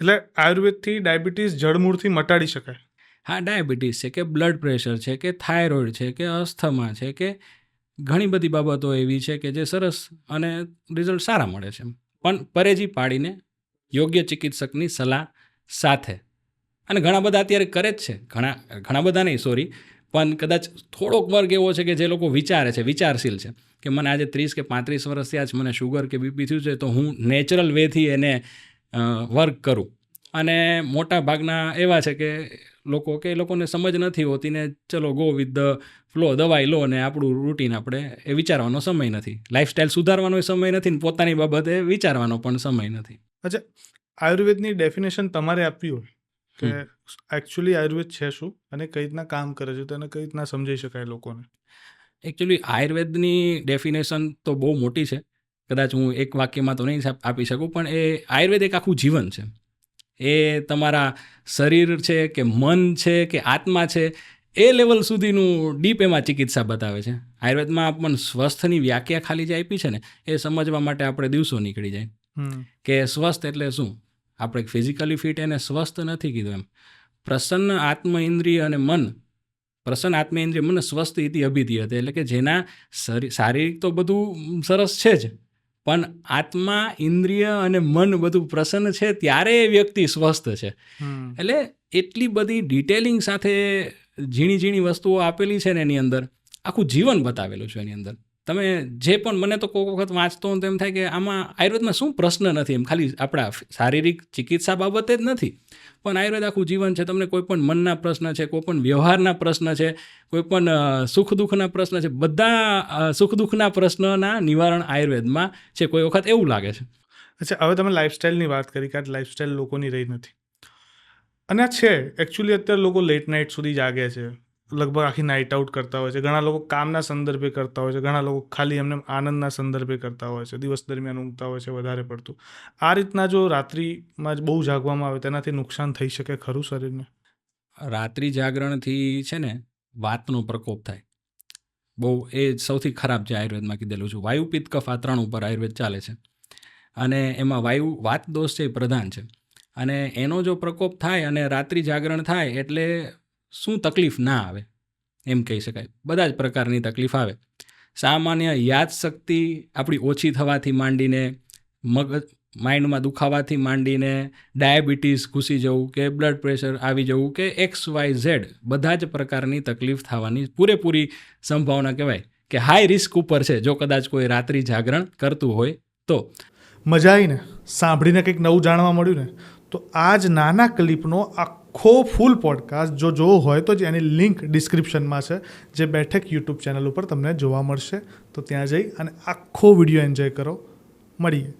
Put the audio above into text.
એટલે આયુર્વેદથી ડાયાબિટીસ જડમૂળથી મટાડી શકાય. હા, ડાયાબિટીસ છે કે બ્લડ પ્રેશર છે કે થાઇરોઇડ છે કે અસ્થમા છે કે ઘણી બધી બાબતો એવી છે કે જે સરસ અને રિઝલ્ટ સારા મળે છે પણ પરેજી પાડીને યોગ્ય ચિકિત્સકની સલાહ સાથે. અને ઘણા બધા અત્યારે કરે જ છે. ઘણા ઘણા બધા નહીં સોરી પણ કદાચ થોડોક વર્ગ એવો છે કે જે લોકો વિચારે છે, વિચારશીલ છે કે મને આજે ત્રીસ કે પાંત્રીસ વર્ષ થયા જ મને શુગર કે બીપી થયું છે, તો હું નેચરલ વેથી એને વર્ક કરું. અને મોટા ભાગના એવા છે કે લોકો કે એ લોકોને સમજ નથી હોતી ને ચલો ગો વિથ ધ ફ્લો દવાઈ લો ને આપણું રૂટીન આપણે એ વિચારવાનો સમય નથી. લાઈફસ્ટાઈલ સુધારવાનો સમય નથી ને પોતાની બાબતે વિચારવાનો પણ સમય નથી. અચ્છા આયુર્વેદની ડેફિનેશન તમારે આપવી હોય કે એકચ્યુઅલી આયુર્વેદ છે શું અને કઈ રીતના કામ કરે છે તેને કઈ રીતના સમજાઈ શકાય લોકોને? એકચ્યુઅલી આયુર્વેદની ડેફિનેશન તો બહુ મોટી છે. કદાચ હું એક વાક્યમાં તો નહીં આપી શકું પણ એ આયુર્વેદ એક આખું જીવન છે. એ તમારા શરીર છે કે મન છે કે આત્મા છે એ લેવલ સુધીનું ડીપ એમાં ચિકિત્સા બતાવે છે. આયુર્વેદમાં પણ સ્વસ્થની વ્યાખ્યા ખાલી જે આપી છે ને એ સમજવા માટે આપણે દિવસો નીકળી જાય. કે સ્વસ્થ એટલે શું? આપણે ફિઝિકલી ફિટ એને સ્વસ્થ નથી કીધું એમ. પ્રસન્ન આત્મ ઇન્દ્રિય અને મન પ્રસન્ન આત્મ ઇન્દ્રિય મન સ્વસ્થ ઇતિ અભિધિ હતી એટલે કે જેના શારીરિક તો બધું સરસ છે જ. પણ આત્મા ઇન્દ્રિય અને મન બધું પ્રસન્ન છે ત્યારે એ વ્યક્તિ સ્વસ્થ છે. એટલે એટલી બધી ડિટેલિંગ સાથે ઝીણી ઝીણી વસ્તુઓ આપેલી છે ને એની અંદર. આખું જીવન બતાવેલું છે એની અંદર. તમે જે પણ મને તો કોઈક વખત વાંચતો હોઉં તો એમ થાય કે આમાં આયુર્વેદમાં શું પ્રશ્ન નથી? એમ ખાલી આપણા શારીરિક ચિકિત્સા બાબતે જ નથી. પણ આયુર્વેદ આખું જીવન છે, તમને કોઈ પણ મનના પ્રશ્ન છે, કોઈ પણ વ્યવહારના પ્રશ્ન છે, કોઈ પણ સુખ દુઃખના પ્રશ્ન છે, બધા સુખ દુઃખના પ્રશ્નના નિવારણ આયુર્વેદમાં છે, કોઈ વખત એવું લાગે છે. અચ્છા, હવે તમે લાઇફસ્ટાઈલની વાત કરી કે આ લાઇફસ્ટાઈલ લોકોની રહી નથી. અને છે એકચ્યુઅલી અત્યારે લોકો લેટ નાઇટ સુધી જાગે છે. લગભગ આખી નાઇટ આઉટ કરતા હોય છે. ઘણા લોકો કામના સંદર્ભે કરતા હોય છે. ઘણા લોકો ખાલી એમને આનંદના સંદર્ભે કરતા હોય છે. દિવસ દરમિયાન ઊંઘતા હોય છે વધારે પડતું. આ રીતના જો રાત્રિમાં જ બહુ જાગવામાં આવે, તેનાથી નુકસાન થઈ શકે ખરું શરીરને? રાત્રિ જાગરણથી છે ને, વાતનો પ્રકોપ થાય. બહુ, એ સૌથી ખરાબ છે આયુર્વેદમાં કીધેલું છે. વાયુ પિત્ત કફ આ ત્રણ ઉપર આયુર્વેદ ચાલે છે. અને એમાં વાયુ વાત દોષ છે એ પ્રધાન છે. અને એનો જો પ્રકોપ થાય અને રાત્રિ જાગરણ થાય એટલે શું તકલીફ ના આવે? એમ કહી શકાય. બધા જ પ્રકારની તકલીફ આવે. સામાન્ય યાદશક્તિ આપણી ઓછી થવાથી માંડીને, મગજ, માઇન્ડમાં દુખાવાથી માંડીને, ડાયાબિટીસ ઘૂસી જવું કે બ્લડ પ્રેશર આવી જવું કે એક્સ વાય ઝેડ, બધા જ પ્રકારની તકલીફ થવાની પૂરેપૂરી સંભાવના કહેવાય કે હાઈ રિસ્ક ઉપર છે. જો કદાચ કોઈ રાત્રિ જાગરણ કરતું હોય તો. મજા આવીને સાંભળીને કંઈક નવું જાણવા મળ્યું ને, તો આ જ નાના ક્લિપનો આખો ફૂલ પોડકાસ્ટ જો જોવો હોય તો જ એની લિંક ડિસ્ક્રિપ્શનમાં છે, જે બેઠક યુટ્યુબ ચેનલ ઉપર તમને જોવા મળશે. તો ત્યાં જઈ અને આખો વીડિયો એન્જોય કરો. મળીએ.